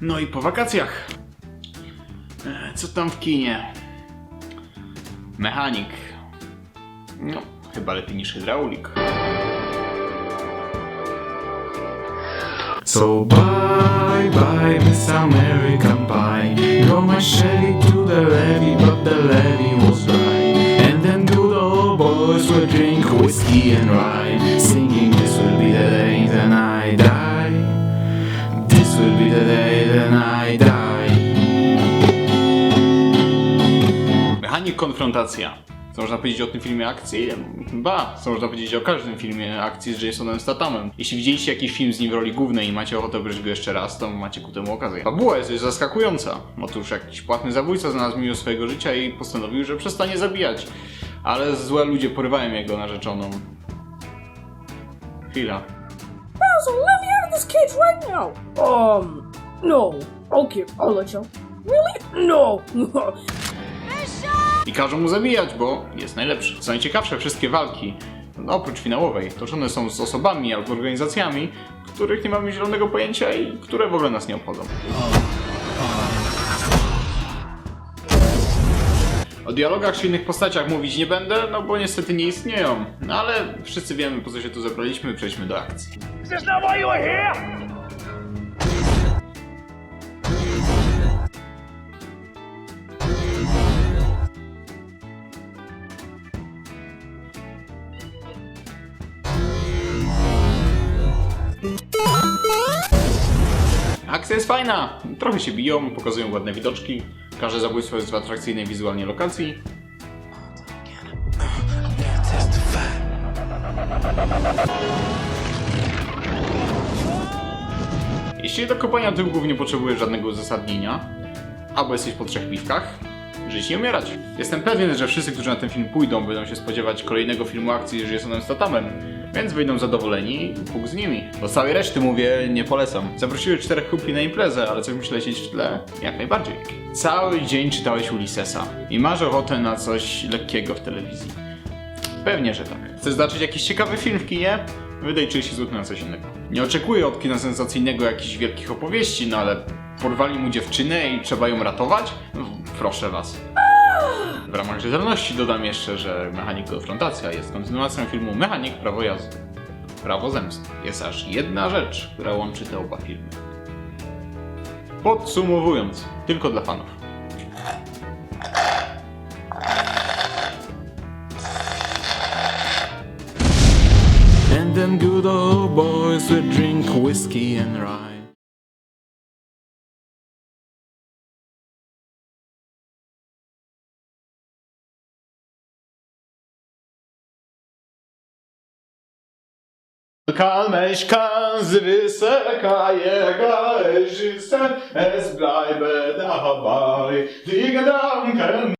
No i po wakacjach. E, Co tam w kinie? Mechanik. No, chyba lepiej niż hydraulik. So bye bye Miss American Pie Drove my Chevy to the levee but the levee was dry And then good old boys would drink whiskey and rye Singing this will be the day then I die Mechanik konfrontacja. Co można powiedzieć o tym filmie akcji? Ba, co można powiedzieć o każdym filmie akcji z Jasonem Stathamem. Jeśli widzieliście jakiś film z nim w roli głównej i macie ochotę obejrzeć go jeszcze raz, to macie ku temu okazję. Fabuła jest dość zaskakująca. Otóż jakiś płatny zabójca znalazł miłość swojego życia i postanowił, że przestanie zabijać. Ale złe ludzie porywają jego narzeczoną. Chwila. So let me out of this cage right now. Um, no. Okay, I'll let you. Really? No. I każą mu zabijać, bo jest najlepszy. Co najciekawsze, wszystkie walki, no, oprócz finałowej, toczone są z osobami albo organizacjami, których nie mamy zielonego pojęcia i które w ogóle nas nie obchodzą. O dialogach czy innych postaciach mówić nie będę, no bo niestety nie istnieją. No ale wszyscy wiemy po co się tu zebraliśmy, przejdźmy do akcji. Akcja jest fajna, trochę się biją, pokazują ładne widoczki. Każde zabójstwo jest w atrakcyjnej wizualnie lokacji. Jeśli do kopania tyłków nie potrzebujesz żadnego uzasadnienia, albo jesteś po trzech piwkach, żyć nie umierać. Jestem pewien, że wszyscy, którzy na ten film pójdą, będą się spodziewać kolejnego filmu akcji z Jasonem Stathamem, więc wyjdą zadowoleni i Bóg z nimi. Do całej reszty mówię, nie polecam. Zaprosiły czterech kupli na imprezę, ale coś musi lecieć w tle? Jak najbardziej. Cały dzień czytałeś Ulyssesa i masz ochotę na coś lekkiego w telewizji. Pewnie, że tak. Chcesz zobaczyć jakiś ciekawy film w kinie? Wydaj 30 zł na coś innego. Nie oczekuję od kina sensacyjnego jakichś wielkich opowieści, no ale porwali mu dziewczynę i trzeba ją ratować? No, proszę was. W ramach rzetelności dodam jeszcze, że Mechanik Konfrontacja jest kontynuacją filmu Mechanik Prawo Jazdy. Prawo Zemsty. Jest aż jedna rzecz, która łączy te oba filmy. Podsumowując, tylko dla fanów. And then good old boys would drink whiskey and rye Kalmeś kan wysoka jego reżyser, es bleibe dabei, fliegen Danken